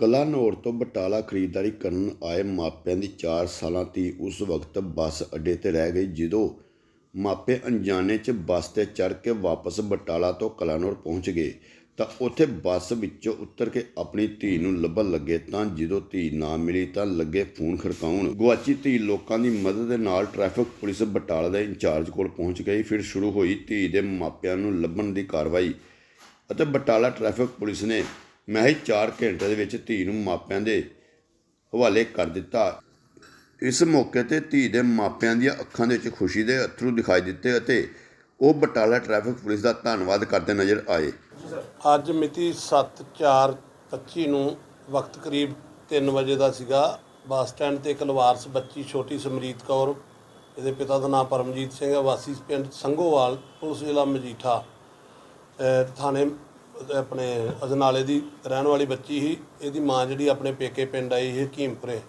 ਕਲਾਨੌਰ ਤੋਂ ਬਟਾਲਾ ਖਰੀਦਦਾਰੀ ਕਰਨ ਆਏ ਮਾਪਿਆਂ ਦੀ 4 ਸਾਲਾਂ ਧੀ ਉਸ ਵਕਤ ਬੱਸ ਅੱਡੇ ਤੇ ਰਹਿ ਗਈ, ਜਦੋਂ ਮਾਪੇ ਅਣਜਾਣੇ 'ਚ ਬੱਸ ਤੇ ਚੜ੍ਹ ਕੇ ਵਾਪਸ ਬਟਾਲਾ ਤੋਂ ਕਲਾਨੌਰ ਪਹੁੰਚ ਗਏ। ਤਾਂ ਉੱਥੇ ਬੱਸ ਵਿੱਚੋਂ ਉੱਤਰ ਕੇ ਆਪਣੀ ਧੀ ਨੂੰ ਲੱਭਣ ਲੱਗੇ ਤਾਂ ਜਦੋਂ ਧੀ ਨਾ ਮਿਲੀ ਤਾਂ ਲੱਗੇ ਫੋਨ ਖੜਕਾਉਣ। ਗੁਆਚੀ ਧੀ ਲੋਕਾਂ ਦੀ ਮਦਦ ਦੇ ਨਾਲ ਟ੍ਰੈਫਿਕ ਪੁਲਿਸ ਬਟਾਲਾ ਦੇ ਇੰਚਾਰਜ ਕੋਲ ਪਹੁੰਚ ਗਈ। ਫਿਰ ਸ਼ੁਰੂ ਹੋਈ ਧੀ ਦੇ ਮਾਪਿਆਂ ਨੂੰ ਲੱਭਣ ਦੀ ਕਾਰਵਾਈ ਅਤੇ ਬਟਾਲਾ ਟ੍ਰੈਫਿਕ ਪੁਲਿਸ ਨੇ ਮਹਿਜ 4 ਘੰਟੇ ਦੇ ਵਿੱਚ ਧੀ ਨੂੰ ਮਾਪਿਆਂ ਦੇ ਹਵਾਲੇ ਕਰ ਦਿੱਤਾ। ਇਸ ਮੌਕੇ ਤੇ ਧੀ ਦੇ ਮਾਪਿਆਂ ਦੀਆਂ ਅੱਖਾਂ ਦੇ ਵਿੱਚ ਖੁਸ਼ੀ ਦੇ ਅਥਰੂ ਦਿਖਾਈ ਦਿੱਤੇ ਅਤੇ ਉਹ ਬਟਾਲਾ ਟ੍ਰੈਫਿਕ ਪੁਲਿਸ ਦਾ ਧੰਨਵਾਦ ਕਰਦੇ ਨਜ਼ਰ ਆਏ। ਅੱਜ ਮਿਤੀ 7/4/25 ਨੂੰ ਵਕਤ ਕਰੀਬ 3 ਵਜੇ ਦਾ ਸੀਗਾ। ਬੱਸ ਸਟੈਂਡ ਤੇ ਇੱਕ ਲਵਾਰਸ ਬੱਚੀ ਛੋਟੀ ਸਮਰੀਤ ਕੌਰ, ਇਹਦੇ ਪਿਤਾ ਦਾ ਨਾਮ ਪਰਮਜੀਤ ਸਿੰਘ ਹੈ, ਵਾਸੀ ਪਿੰਡ ਸੰਘੋਵਾਲ, ਪੁਲਿਸ ਜ਼ਿਲ੍ਹਾ ਮਜੀਠਾ ਥਾਣੇ ਆਪਣੇ ਅਜਨਾਲੇ ਦੀ ਰਹਿਣ ਵਾਲੀ ਬੱਚੀ ਸੀ, ਇਹਦੀ ਮਾਂ ਜਿਹੜੀ ਆਪਣੇ ਪੇਕੇ ਪਿੰਡ ਆਈ ਸੀ ਹਕੀਮਪੁਰੇ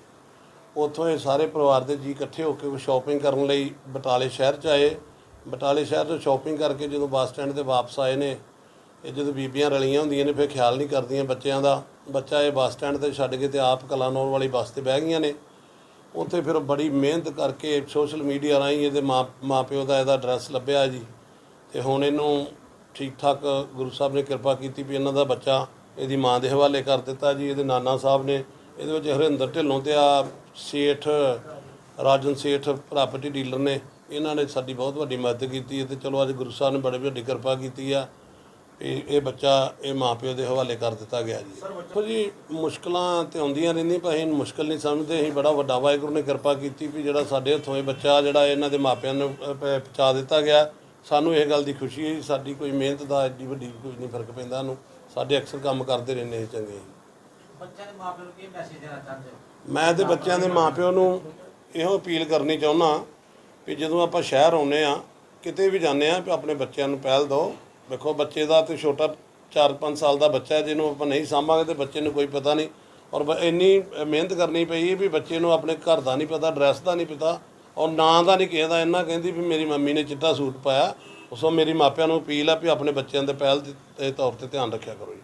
ਉੱਥੋਂ ਇਹ ਸਾਰੇ ਪਰਿਵਾਰ ਦੇ ਜੀ ਇਕੱਠੇ ਹੋ ਕੇ ਸ਼ਾਪਿੰਗ ਕਰਨ ਲਈ ਬਟਾਲੇ ਸ਼ਹਿਰ ਚ ਆਏ। ਬਟਾਲੇ ਸ਼ਹਿਰ ਤੋਂ ਸ਼ਾਪਿੰਗ ਕਰਕੇ ਜਦੋਂ ਬੱਸ ਸਟੈਂਡ ਤੇ ਵਾਪਸ ਆਏ ਨੇ, ਇਹ ਜਦੋਂ ਬੀਬੀਆਂ ਰਲੀਆਂ ਹੁੰਦੀਆਂ ਨੇ, ਫਿਰ ਖਿਆਲ ਨਹੀਂ ਕਰਦੀਆਂ ਬੱਚਿਆਂ ਦਾ। ਬੱਚਾ ਇਹ ਬੱਸ ਸਟੈਂਡ ਤੇ ਛੱਡ ਕੇ ਤੇ ਆਪ ਕਲਾਨੌਰ ਵਾਲੀ ਬੱਸ ਤੇ ਬਹਿ ਗਈਆਂ ਨੇ। ਉੱਥੇ ਫਿਰ ਬੜੀ ਮਿਹਨਤ ਕਰਕੇ ਸੋਸ਼ਲ ਮੀਡੀਆ ਰਾਹੀਂ ਇਹਦੇ ਮਾਂ ਪਿਓ ਦਾ ਇਹਦਾ ਐਡਰੈਸ ਲੱਭਿਆ ਜੀ। ਤੇ ਹੁਣ ਇਹਨੂੰ ਠੀਕ ਠਾਕ ਗੁਰੂ ਸਾਹਿਬ ਨੇ ਕਿਰਪਾ ਕੀਤੀ ਵੀ ਇਹਨਾਂ ਦਾ ਬੱਚਾ ਇਹਦੀ ਮਾਂ ਦੇ ਹਵਾਲੇ ਕਰ ਦਿੱਤਾ ਜੀ, ਇਹਦੇ ਨਾਨਾ ਸਾਹਿਬ ਨੇ। ਇਹਦੇ ਵਿੱਚ ਹਰਿੰਦਰ ਢਿੱਲੋਂ ਤੇ ਆ ਸੇਠ, ਰਾਜਨ ਸੇਠ, ਪ੍ਰਾਪਰਟੀ ਡੀਲਰ ਨੇ। ਇਹਨਾਂ ਨੇ ਸਾਡੀ ਬਹੁਤ ਵੱਡੀ ਮਦਦ ਕੀਤੀ ਹੈ ਤੇ ਚਲੋ ਅੱਜ ਗੁਰੂ ਸਾਹਿਬ ਨੇ ਬੜੀ ਵੱਡੀ ਕਿਰਪਾ ਕੀਤੀ ਆ ਇਹ ਇਹ ਬੱਚਾ ਇਹ ਮਾਪਿਓ ਦੇ ਹਵਾਲੇ ਕਰ ਦਿੱਤਾ ਗਿਆ ਜੀ। ਦੇਖੋ ਜੀ, ਮੁਸ਼ਕਲਾਂ ਤੇ ਆਉਂਦੀਆਂ ਰਹਿੰਦੀਆਂ ਪਰ ਅਸੀਂ ਮੁਸ਼ਕਲ ਨਹੀਂ ਸਮਝਦੇ। ਅਸੀਂ ਬੜਾ ਵੱਡਾ ਵਾਹਿਗੁਰੂ ਨੇ ਕਿਰਪਾ ਕੀਤੀ ਵੀ ਜਿਹੜਾ ਸਾਡੇ ਹੱਥੋਂ ਇਹ ਬੱਚਾ, ਜਿਹੜਾ ਇਹਨਾਂ ਦੇ ਮਾਪਿਆਂ ਨੂੰ ਪਹੁੰਚਾ ਦਿੱਤਾ ਗਿਆ। ਸਾਨੂੰ ਇਹ ਗੱਲ ਦੀ ਖੁਸ਼ੀ ਹੈ ਜੀ, ਸਾਡੀ ਕੋਈ ਮਿਹਨਤ ਦਾ ਐਡੀ ਵੱਡੀ ਕੋਈ ਨਹੀਂ ਫ਼ਰਕ ਪੈਂਦਾ ਸਾਨੂੰ। ਸਾਡੇ ਅਕਸਰ ਕੰਮ ਕਰਦੇ ਰਹਿੰਦੇ ਚੰਗੇ ਬੱਚਿਆਂ ਦੇ ਮਾਪਿਆਂ ਨੂੰ ਕੀ ਮੈਸੇਜ ਦੇਣਾ ਚਾਹੁੰਦੇ ਹੋ? ਮੈਂ ਤੇ ਬੱਚਿਆਂ ਦੇ ਮਾਪਿਆਂ ਨੂੰ ਇਹੋ ਅਪੀਲ ਕਰਨੀ ਚਾਹੁੰਦਾ ਵੀ ਜਦੋਂ ਆਪਾਂ ਸ਼ਹਿਰ ਆਉਨੇ ਆ ਕਿਤੇ ਵੀ ਜਾਂਦੇ ਆ ਆਪਣੇ ਬੱਚਿਆਂ ਨੂੰ ਪਹਿਲ ਦਿਓ। ਵੇਖੋ ਬੱਚੇ ਦਾ ਤੇ ਛੋਟਾ 4-5 ਸਾਲ ਦਾ ਬੱਚਾ ਹੈ ਜਿਹਨੂੰ ਆਪਾਂ ਨਹੀਂ ਸਾਂਭਾਂਗੇ ਤੇ ਬੱਚੇ ਨੂੰ ਕੋਈ ਪਤਾ ਨਹੀਂ। ਔਰ ਬ- ਇੰਨੀ ਮਿਹਨਤ ਕਰਨੀ ਪਈ ਵੀ ਬੱਚੇ ਨੂੰ ਆਪਣੇ ਘਰ ਦਾ ਨਹੀਂ ਪਤਾ ਐਡਰੈਸ ਦਾ ਨਹੀਂ ਪਤਾ ਔਰ ਨਾਂ ਦਾ ਨਹੀਂ ਕਿਸੇ ਦਾ ਇੰਨਾ ਕਹਿੰਦੀ ਵੀ ਮੇਰੀ ਮੰਮੀ ਨੇ ਚਿੱਟਾ ਸੂਟ ਪਾਇਆ ਉਸੋਂ ਮੇਰੀ ਮਾਪਿਆਂ ਨੂੰ ਅਪੀਲ ਆ ਵੀ ਆਪਣੇ ਬੱਚਿਆਂ ਦੇ ਪਹਿਲ ਦੇ ਤੌਰ ਤੇ ਧਿਆਨ ਰੱਖਿਆ ਕਰੋ ਜੀ।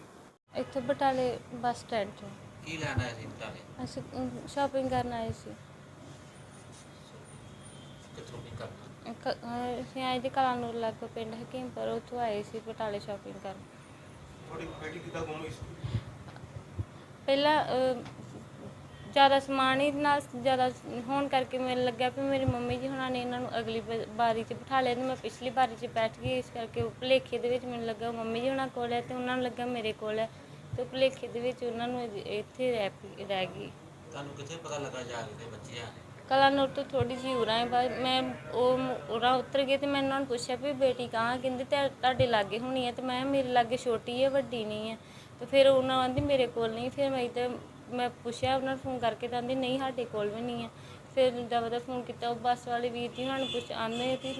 ਇੱਥੇ ਬਟਾਲੇ ਬੱਸ ਸਟੈਂਡ 'ਚ ਕੀ ਲੈਣਾ ਹੈ ਸੀ ਬਟਾਲੇ? ਅਸੀਂ ਸ਼ਾਪਿੰਗ ਕਰਨ ਆਏ ਸੀ। ਕਿੱਥੋਂ ਕੀ ਕਰਨਾ ਕ- ਅਹ ਅਸੀਂ ਆਏ ਜੀ ਕਲਾਨੂਰ ਲੱਗ ਪਿੰਡ ਹਕੀਮਪੁਰ ਉੱਥੋਂ ਆਏ ਸੀ ਬਟਾਲੇ ਸ਼ਾਪਿੰਗ ਕਰਨ। ਤੁਹਾਡੀ ਬੇਟੀ ਕਿੱਦਾਂ ਗੁੰਮ ਹੋਈ ਸੀ? ਪਹਿਲਾਂ ਅਹ, ਜ਼ਿਆਦਾ ਸਮਾਨ ਹੀ ਨਾਲ ਜ਼ਿਆਦਾ ਹੋਣ ਕਰਕੇ ਮੈਨੂੰ ਲੱਗਿਆ ਵੀ ਮੇਰੀ ਮੰਮੀ ਜੀ ਹੁਣਾਂ ਨੇ ਇਹਨਾਂ ਨੂੰ ਅਗਲੀ ਬ- ਬਾਰੀ 'ਚ ਬਿਠਾ ਲਿਆ ਤੇ ਮੈਂ ਪਿਛਲੀ ਬਾਰੀ 'ਚ ਬੈਠ ਗਈ ਇਸ ਕਰਕੇ ਉਹ ਭੁਲੇਖੇ ਦੇ ਵਿੱਚ ਮੈਨੂੰ ਲੱਗਾ ਮੰਮੀ ਜੀ ਹੁਣਾਂ ਕੋਲ ਹੈ ਤੇ ਉਹਨਾਂ ਨੂੰ ਲੱਗਾ ਮੇਰੇ ਕੋਲ ਹੈ ਤੇ ਭੁਲੇਖੇ ਦੇ ਵਿੱਚ ਉਹਨਾਂ ਨੂੰ ਇ- ਇੱਥੇ ਰਹਿ ਪਈ- ਰਹਿ ਗਈ। ਤੁਹਾਨੂੰ ਕਿੱਥੇ ਪਤਾ ਲੱਗਾ ਜਾ ਕੇ ਤੇ ਬੱਚੇ ਆ ਕਲਾਨੂਰ ਤੋਂ ਥੋੜੀ ਜਿਹੀ ਉਰਾਂ ਹੈ ਬਾਅਦ ਮੈਂ ਉਹ ਉਰਾਂ ਉਤਰ ਗਈ ਤੇ ਮੈਂ ਉਹਨਾਂ ਨੂੰ ਪੁੱਛਿਆ ਵੀ ਬੇਟੀ ਕਹਾਂ? ਕਹਿੰਦੇ ਤੇ ਤੁਹਾਡੇ ਲਾਗੇ ਹੋਣੀ ਹੈ ਤੇ ਮੈਂ ਕਿਹਾ ਮੇਰੇ ਲਾਗੇ ਛੋਟੀ ਹੈ ਵੱਡੀ ਨਹੀਂ ਹੈ। ਤੇ ਫਿਰ ਉਹਨਾਂ ਆਂਦੀ ਮੇਰੇ ਕੋਲ ਨਹੀਂ ਫਿਰ ਮੈਂ ਤੇ ਮੈਂ ਪੁੱਛਿਆ ਉਹਨਾਂ ਨੂੰ ਫੋਨ ਕਰਕੇ ਤਾਂ ਆਂਦੀ ਨਹੀਂ ਸਾਡੇ ਕੋਲ ਵੀ ਨਹੀਂ ਹੈ। ਫਿਰ ਦਵਾ ਦਾ ਫੋਨ ਕੀਤਾ ਉਹ ਬੱਸ ਵਾਲੇ ਵੀਰ ਜੀ ਉਹਨਾਂ ਨੂੰ ਪੁੱਛ ਆਂਦੇ ਕਿ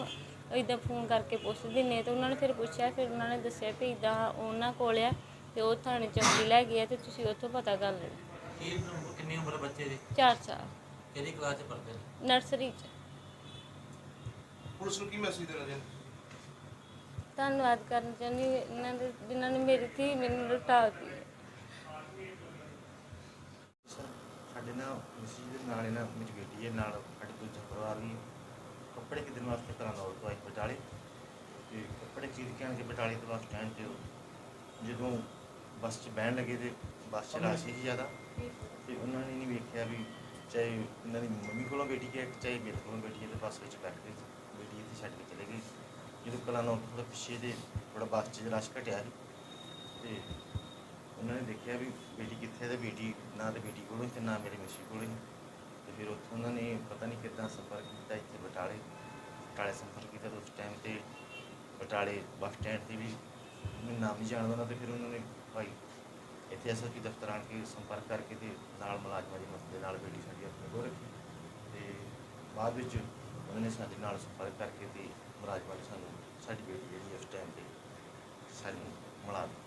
ਇਦਾਂ ਫੋਨ ਕਰਕੇ ਪੁੱਛ ਦਿੰਨੇ ਤੇ ਉਹਨਾਂ ਨੇ ਫਿਰ ਪੁੱਛਿਆ ਫਿਰ ਉਹਨਾਂ ਨੇ ਦੱਸਿਆ ਕਿ ਇਦਾਂ ਉਹਨਾਂ ਕੋਲ ਆ ਤੇ ਉਹ ਥਾਣੇ ਚੌਂਕੀ ਲੈ ਗਏ ਆ ਤੇ ਤੁਸੀਂ ਉੱਥੋਂ ਪਤਾ ਕਰ ਲੈਣਾ। ਕੀ ਉਮਰ- ਕਿੰਨੀ ਉਮਰ ਬੱਚੇ ਦੀ? 4 ਸਾਲ। ਕਿਹੜੀ ਕਲਾਸ ਚ ਪੜ੍ਹਦੇ ਨੇ? ਨਰਸਰੀ 'ਚ। ਪੁਲਿਸ ਨੂੰ ਕੀ ਮੈਸੇਜ ਦੇਣਾ ਚਾਹੁੰਦੇ? ਧੰਨਵਾਦ ਕਰਨਾ ਚਾਹੁੰਦੀ ਹਾਂ ਇਹਨਾਂ ਦੇ ਜਿਨ੍ਹਾਂ ਨੇ ਮੇਰੀ ਧੀ ਮੈਨੂੰ ਸਾਡੇ ਨਾਲ ਮਿਸਿਸ ਦੇ ਨਾਲ ਇਹਨਾਂ ਮੇਰੀ ਬੇਟੀ ਹੈ, ਨਾਲ ਸਾਡੇ ਦੂਜਾ ਪਰਿਵਾਰ ਵੀ ਕੱਪੜੇ ਖਰੀਦਣ ਵਾਸਤੇ ਘਰਾਂ ਦਾ ਤੋਂ ਆਏ ਬਟਾਲੇ। ਤੇ ਕੱਪੜੇ ਖਰੀਦ ਕੇ ਆਣ ਕੇ ਬਟਾਲੇ ਤੋਂ ਬਸ ਸਟੈਂਡ ਤੇ ਜਦੋਂ ਬੱਸ 'ਚ ਬਹਿਣ ਲੱਗੇ ਤੇ ਬੱਸ 'ਚ ਰਸ਼ ਸੀ ਜ਼ਿਆਦਾ, ਤੇ ਉਹਨਾਂ ਨੇ ਨਹੀਂ ਵੇਖਿਆ ਵੀ ਚਾਹੇ ਇਹਨਾਂ ਦੀ ਮੰਮੀ ਕੋਲੋਂ ਬੇਟੀ ਹੈ, ਚਾਹੇ ਮੇਰੇ ਕੋਲੋਂ ਬੇਟੀ ਹੈ, ਤੇ ਬੱਸ ਵਿੱਚ ਬੈਠ ਕੇ ਬੇਟੀ ਇੱਥੇ ਛੱਡ ਕੇ ਚਲੇ ਗਈ ਜਦੋਂ ਕਲਾਂ ਨੂੰ ਥੋੜਾ ਪਿੱਛੇ ਦੇ ਥੋੜਾ ਬੱਸ 'ਚ ਰਸ਼ ਘਟਿਆ ਸੀ। ਤੇ ਉਹਨਾਂ ਨੇ ਦੇਖਿਆ ਵੀ ਬੇਟੀ ਕਿੱਥੇ ਹੈ ਤੇ ਬੇਟੀ ਨਾ ਤੇ ਬੇਟੀ ਕੋਲੋਂ ਸੀ ਤੇ ਨਾ ਮੇਰੀ ਮਿਸੀ ਕੋਲੋਂ ਸੀ ਤੇ ਫਿਰ ਉੱਥੋਂ ਉਹਨਾਂ ਨੇ ਪਤਾ ਨਹੀਂ ਕਿੱਦਾਂ ਸੰਪਰਕ ਕੀਤਾ ਇੱਥੇ ਬਟਾਲੇ ਬਟਾਲੇ ਸੰਪਰਕ ਕੀਤਾ ਤੇ ਉਸ ਟਾਈਮ ਤੇ ਬਟਾਲੇ ਬੱਸ ਸਟੈਂਡ ਤੇ ਵੀ ਮੈਂ ਨਾਮ ਨਹੀਂ ਜਾਣਦਾ ਉਹਨਾਂ ਤੇ, ਫਿਰ ਉਹਨਾਂ ਨੇ ਭਾਈ ਇੱਥੇ ਐਸਐਸਪੀ ਦਫ਼ਤਰ ਆਣ ਕੇ ਸੰਪਰਕ ਕਰਕੇ ਤੇ ਨਾਲ ਮੁਲਾਜ਼ਮਾਂ ਦੀ ਮਦਦ ਦੇ ਨਾਲ ਬੇਟੀ ਸਾਡੀ ਆਪਣੇ ਕੋਲ ਰੱਖੀ। ਤੇ ਬਾਅਦ ਵਿੱਚ ਉਹਨਾਂ ਨੇ ਸਾਡੇ ਨਾਲ ਸੰਪਰਕ ਕਰਕੇ ਤੇ ਮੁਲਾਜ਼ਮਾਂ ਨੇ ਸਾਨੂੰ ਸਾਡੀ ਬੇਟੀ ਜਿਹੜੀ ਉਸ ਟਾਈਮ ਤੇ ਸਾਨੂੰ ਮਿਲਾ ਦਿੱਤੀ